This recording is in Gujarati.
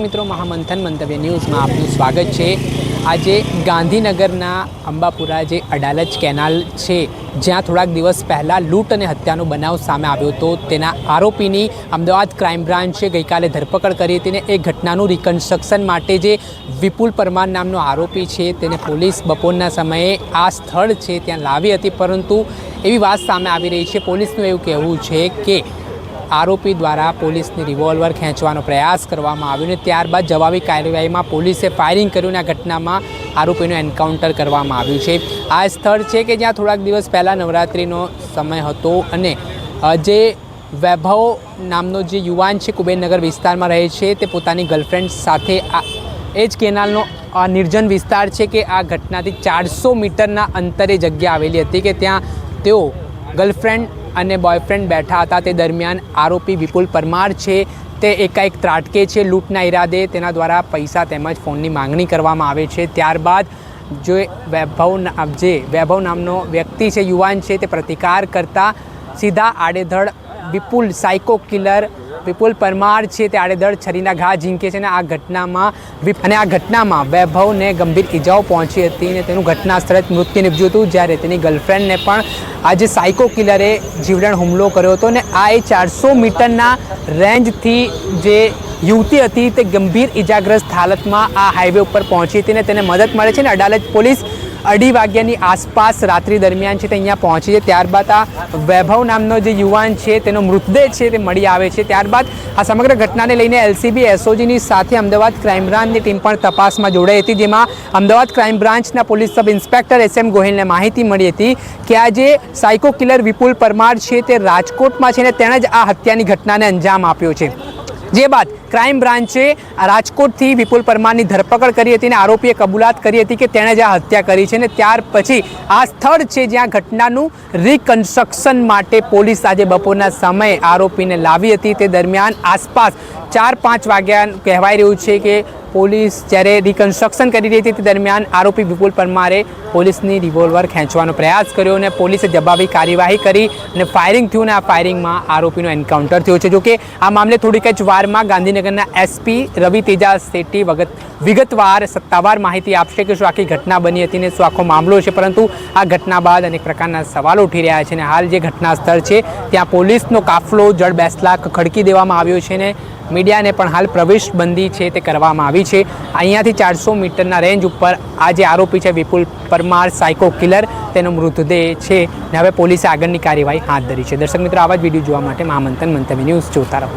મિત્રો, મહામંથન મંતવ્ય ન્યૂઝમાં આપનું સ્વાગત છે. આજે ગાંધીનગરના અંબાપુરા જે અડાલજ કેનાલ છે, જ્યાં થોડાક દિવસ પહેલાં લૂંટ અને હત્યાનો બનાવ સામે આવ્યો હતો. તેના આરોપીની અમદાવાદ ક્રાઇમ બ્રાન્ચે ગઈકાલે ધરપકડ કરી હતી ને એ ઘટનાનું રિકન્સ્ટ્રક્શન માટે જે વિપુલ પરમાર નામનો આરોપી છે, તેને પોલીસ બપોરના સમયે આ સ્થળ છે ત્યાં લાવી હતી. પરંતુ એવી વાત સામે આવી રહી છે. પોલીસનું એવું કહેવું છે કે આરોપી દ્વારા પોલીસની રિવોલ્વર ખેંચવાનો પ્રયાસ કરવામાં આવ્યો અને ત્યારબાદ જવાબી કાર્યવાહીમાં પોલીસે ફાયરિંગ કર્યું આ ઘટનામાં આરોપીનું એન્કાઉન્ટર કરવામાં આવ્યું છે. આ સ્થળ છે કે જ્યાં થોડાક દિવસ પહેલાં નવરાત્રિનો સમય હતો અને જે વૈભવ નામનો જે યુવાન છે કુબેરનગર વિસ્તારમાં રહે છે તે પોતાની ગર્લફ્રેન્ડ સાથે આ, એ જ કેનાલનો આ નિર્જન વિસ્તાર છે કે આ ઘટનાથી ચારસો મીટરના અંતરે જગ્યા આવેલી હતી કે ત્યાં તેઓ ગર્લફ્રેન્ડ અને બોયફ્રેન્ડ બેઠા હતા તે દરમિયાન આરોપી વિપુલ પરમાર છે. તે એકાએક ત્રાટકે છે લૂંટના ઈરાદે. તેના દ્વારા પૈસા તેમજ ફોનની માંગણી કરવામાં આવે છે. ત્યારબાદ જે વૈભવ જે વૈભવ નામનો વ્યક્તિ છે, યુવાન છે, તે પ્રતિકાર કરતા સીધા આડેધડ વિપુલ સાયકો કિલર વિપુલ પરમાર છે તે આડેધડ છરીના ઘા ઝીંકે છે અને આ ઘટનામાં અને આ ઘટનામાં વૈભવને ગંભીર ઈજાઓ પહોંચી હતી અને તેનું ઘટના સ્થળે મૃત્યુ નીપજ્યું હતું, જ્યારે તેની ગર્લફ્રેન્ડને પણ આજે સાયકો કિલરે જીવલેણ હુમલો કર્યો હતો અને આ એ ચારસો મીટરના રેન્જથી જે યુવતી હતી તે ગંભીર ઈજાગ્રસ્ત હાલતમાં આ હાઈવે ઉપર પહોંચી હતી અને તેને મદદ મળે છે ને અડાલજ પોલીસ અઢી વાગ્યાની આસપાસ રાત્રિ દરમિયાન છે તે અહીંયા પહોંચી છે. ત્યારબાદ આ વૈભવ નામનો જે યુવાન છે, તેનો મૃતદેહ છે તે મળી આવે છે. ત્યારબાદ આ સમગ્ર ઘટનાને લઈને એલસીબી, એસઓજીની સાથે અમદાવાદ ક્રાઇમ બ્રાન્ચની ટીમ પણ તપાસમાં જોડાઈ હતી, જેમાં અમદાવાદ ક્રાઇમ બ્રાન્ચના police sub inspector S M ગોહિલને માહિતી મળી હતી કે આ જે સાયકો કિલર વિપુલ પરમાર છે તે રાજકોટમાં છે ને તેણે જ આ હત્યાની ઘટનાને અંજામ આપ્યો છે. જે બાદ ક્રાઇમ બ્રાન્ચે રાજકોટથી વિપુલ પરમારની ધરપકડ કરી હતી અને આરોપીએ કબૂલાત કરી હતી કે તેણે જ આ હત્યા કરી છે અને ત્યાર પછી આ સ્થળ છે જ્યાં ઘટનાનું રિકન્સ્ટ્રક્શન માટે પોલીસ આજે બપોરના સમયે આરોપીને લાવી હતી. તે દરમિયાન આસપાસ ચાર પાંચ વાગ્યા કહેવાય રહ્યું છે કે પોલીસ જ્યારે રિકન્સ્ટ્રક્શન કરી રહી હતી તે દરમિયાન આરોપી વિપુલ પરમારે પોલીસની રિવોલ્વર ખેંચવાનો પ્રયાસ કર્યો અને પોલીસે જવાબી કાર્યવાહી કરી અને ફાયરિંગ થયું અને આ ફાયરિંગમાં આરોપીનો એન્કાઉન્ટર થયો છે. જોકે આ મામલે થોડીક જ વારમાં ગાંધીનગરના એસપી રવિ તેજા શેટ્ટી વગત વિગતવાર સત્તાવાર માહિતી આપશે કે શું આખી ઘટના બની હતી ને શું આખો મામલો છે. પરંતુ આ ઘટના બાદ અનેક પ્રકારના સવાલો ઉઠી રહ્યા છે અને હાલ જે ઘટના સ્થળ છે, ત્યાં પોલીસનો કાફલો, જળ બેસલાક ખડકી દેવામાં આવ્યો છે ને મીડિયાને પણ હાલ પ્રવેશ બંધી છે તે કરવામાં આવી છે. અહીંયાથી ચારસો મીટરના રેન્જ ઉપર આ જે આરોપી છે, વિપુલ પરમાર સાયકો કિલર તેનો મૃતદેહ છે ને હવે પોલીસે આગળની કાર્યવાહી હાથ ધરી છે. દર્શક મિત્રો, આવા જ વીડિયો જોવા માટે મહામંથન મંતવ્ય ન્યૂઝ જોતા રહો.